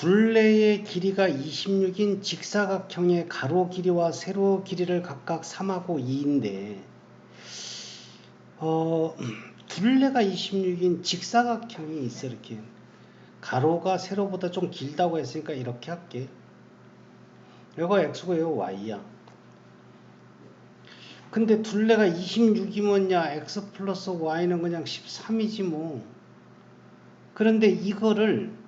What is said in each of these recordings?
둘레의 길이가 26인 직사각형의 가로 길이와 세로 길이를 각각 3하고 2인데 어, 둘레가 26인 직사각형이 있어 이렇게. 가로가 세로보다 좀 길다고 했으니까 이렇게 할게. 이거 x고 이거 y야. 근데 둘레가 26이면야 x 플러스 y는 그냥 13이지 뭐. 그런데 이거를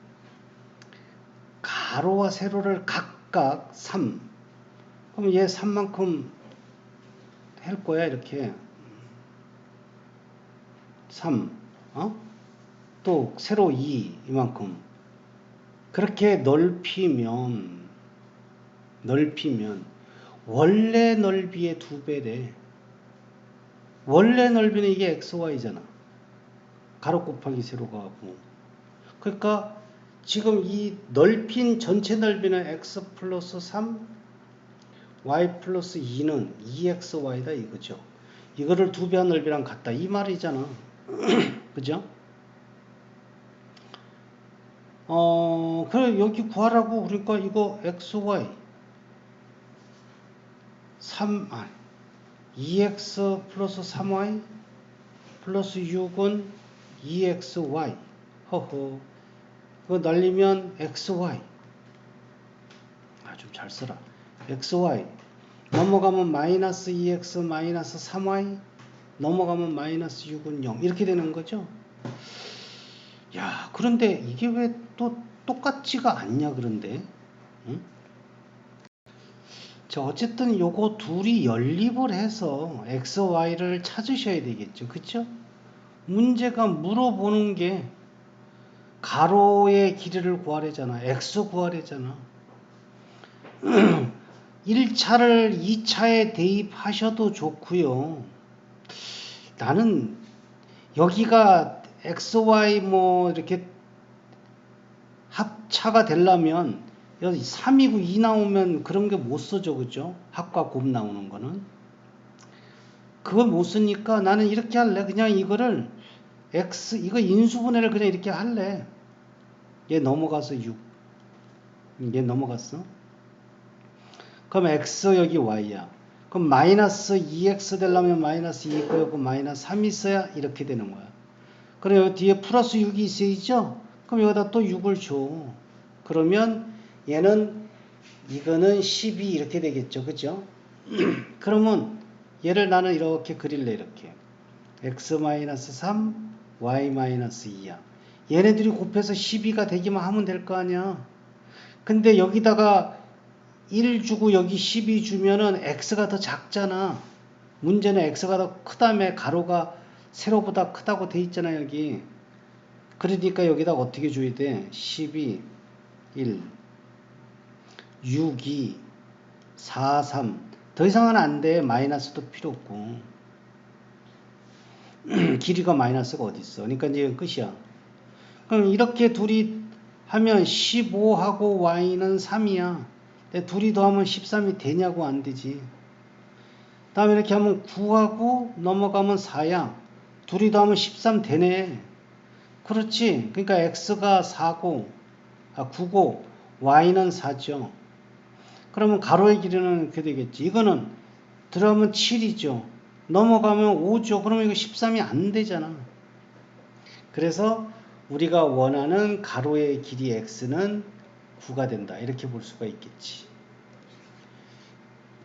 가로와 세로를 각각 3 그럼 얘 3만큼 할 거야 이렇게. 3 어? 또 세로 2 이만큼. 그렇게 넓히면 넓히면 원래 넓이의 두 배래. 원래 넓이는 이게 xy잖아. 가로 곱하기 세로가 하고. 그러니까 지금 이 넓힌 전체 넓이는 x 플러스 3 y 플러스 2는 2xy다 이거죠. 이거를 두 배한 넓이랑 같다. 이 말이잖아. 그죠? 어, 그래, 여기 구하라고 그러니까 이거 xy 3, 아, 2x 플러스 3y 플러스 6은 2xy 허허 그거 날리면 xy 아 좀 잘 써라. Xy 넘어가면 마이너스 2x 마이너스 3y 넘어가면 마이너스 6은 0 이렇게 되는 거죠? 야 그런데 이게 왜 또 똑같지가 않냐 그런데? 응? 자 어쨌든 요거 둘이 연립을 해서 x, y를 찾으셔야 되겠죠. 그쵸? 문제가 물어보는 게 가로의 길이를 구하래잖아. X 구하래잖아. 1차를 2차에 대입하셔도 좋고요. 나는 여기가 XY 뭐 이렇게 합차가 되려면 여기 3이고 2 나오면 그런 게 못 써져 그죠? 합과 곱 나오는 거는. 그걸 못 쓰니까 나는 이렇게 할래. 그냥 이거를 X 이거 인수분해를 그냥 이렇게 할래 얘 넘어가서 6 얘 넘어갔어 그럼 X 여기 Y야 그럼 마이너스 2x 되려면 마이너스 2고요. 그 마이너스 3 있어야 이렇게 되는 거야. 그래요. 뒤에 플러스 6이 있어야죠. 그럼 여기다 또 6을 줘. 그러면 얘는 이거는 12 이렇게 되겠죠. 그죠? 그러면 얘를 나는 이렇게 그릴래 이렇게. x 마이너스 3, y 마이너스 2야. 얘네들이 곱해서 12가 되기만 하면 될 거 아니야. 근데 여기다가 1 주고 여기 12 주면은 x가 더 작잖아. 문제는 x가 더 크다며 가로가 세로보다 크다고 돼 있잖아 여기. 그러니까 여기다 어떻게 줘야 돼? 12, 1, 6, 2, 4, 3. 더 이상은 안 돼. 마이너스도 필요 없고. 길이가 마이너스가 어디 있어? 그러니까 이제 끝이야. 그럼 이렇게 둘이 하면 15하고 y는 3이야. 둘이 더하면 13이 되냐고 안 되지. 다음에 이렇게 하면 9하고 넘어가면 4야. 둘이 더하면 13 되네. 그렇지. 그러니까 x가 4고, 아, 9고, y는 4죠. 그러면 가로의 길이는 이렇게 되겠지. 이거는 들어가면 7이죠. 넘어가면 5죠. 그러면 이거 13이 안 되잖아. 그래서 우리가 원하는 가로의 길이 x는 9가 된다. 이렇게 볼 수가 있겠지.